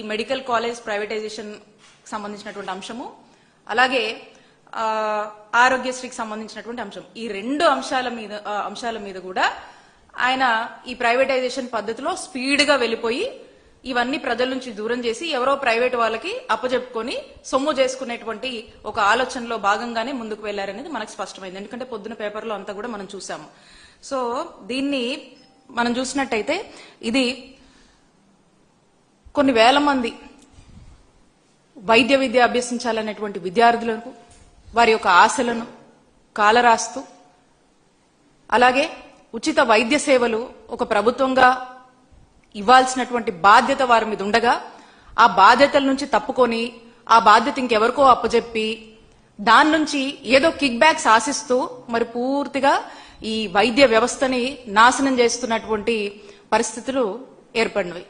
ఈ medical college privatisation సంబంధించినటువంటి అంశము అలాగే ఆరోగ్యశ్రీకి సంబంధించినటువంటి అంశం. ఈ రెండు అంశాల మీద అంశాల మీద కూడా ఆయన ఈ ప్రైవేటైజేషన్ పద్ధతిలో స్పీడ్గా వెళ్ళిపోయి ఇవన్నీ ప్రజల నుంచి దూరం చేసి ఎవరో ప్రైవేట్ వాళ్ళకి అప్పజెప్పుకొని సొమ్ము చేసుకునేటువంటి ఒక ఆలోచనలో భాగంగానే ముందుకు వెళ్ళారనేది మనకు స్పష్టమైంది. ఎందుకంటే పొద్దున పేపర్లో అంతా కూడా మనం చూసాము. సో దీన్ని మనం చూసినట్టయితే ఇది కొన్ని వేల మంది వైద్య విద్య అభ్యసించాలనేటువంటి విద్యార్థులకు వారి యొక్క ఆశలను కాలరాస్తూ అలాగే ఉచిత వైద్య సేవలు ఒక ప్రభుత్వంగా ఇవ్వాల్సినటువంటి బాధ్యత వారి మీద ఉండగా ఆ బాధ్యతల నుంచి తప్పుకొని ఆ బాధ్యత ఇంకెవరికో అప్పజెప్పి దాని నుంచి ఏదో కిక్ బ్యాక్స్ ఆశిస్తూ మరి పూర్తిగా ఈ వైద్య వ్యవస్థని నాశనం చేస్తున్నటువంటి పరిస్థితులు ఏర్పడినవి.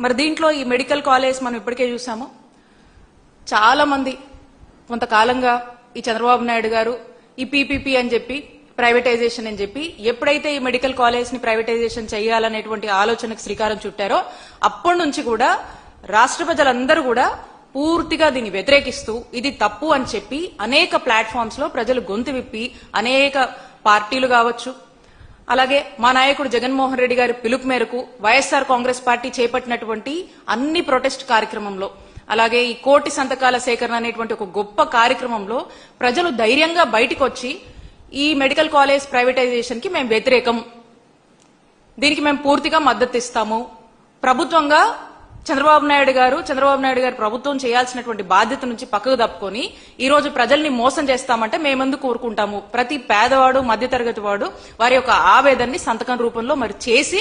మరి దీంట్లో ఈ మెడికల్ కాలేజ్ మనం ఇప్పటికే చూసాము. చాలా మంది కొంతకాలంగా ఈ చంద్రబాబు నాయుడు గారు ఈ పీపీపీ అని చెప్పి ప్రైవేటైజేషన్ అని చెప్పి ఎప్పుడైతే ఈ మెడికల్ కాలేజ్ని ప్రైవేటైజేషన్ చేయాలనేటువంటి ఆలోచనకు శ్రీకారం చుట్టారో అప్పటి నుంచి కూడా రాష్ట్ర ప్రజలందరూ కూడా పూర్తిగా దీన్ని వ్యతిరేకిస్తూ ఇది తప్పు అని చెప్పి అనేక ప్లాట్ఫామ్స్లో ప్రజలు గొంతు విప్పి అనేక పార్టీలు కావచ్చు అలాగే మా నాయకుడు జగన్మోహన్ రెడ్డి గారి పిలుపు మేరకు వైఎస్ఆర్ కాంగ్రెస్ పార్టీ చేపట్టినటువంటి అన్ని ప్రొటెస్ట్ కార్యక్రమంలో అలాగే ఈ కోటి సంతకాల సేకరణ అనేటువంటి ఒక గొప్ప కార్యక్రమంలో ప్రజలు ధైర్యంగా బయటకు వచ్చి ఈ మెడికల్ కాలేజ్ ప్రైవేటైజేషన్కి మేము వ్యతిరేకం. దీనికి మేము పూర్తిగా మద్దతు ఇస్తాము ప్రభుత్వంగా చంద్రబాబు నాయుడు గారు చంద్రబాబు నాయుడు గారు ప్రభుత్వం చేయాల్సినటువంటి బాధ్యత నుంచి పక్కకు తప్పుకొని ఈ రోజు ప్రజల్ని మోసం చేస్తామంటే మేమెందుకు కోరుకుంటాము ప్రతి పేదవాడు మధ్యతరగతి వాడు వారి యొక్క ఆవేదనని సంతకం రూపంలో మరి చేసి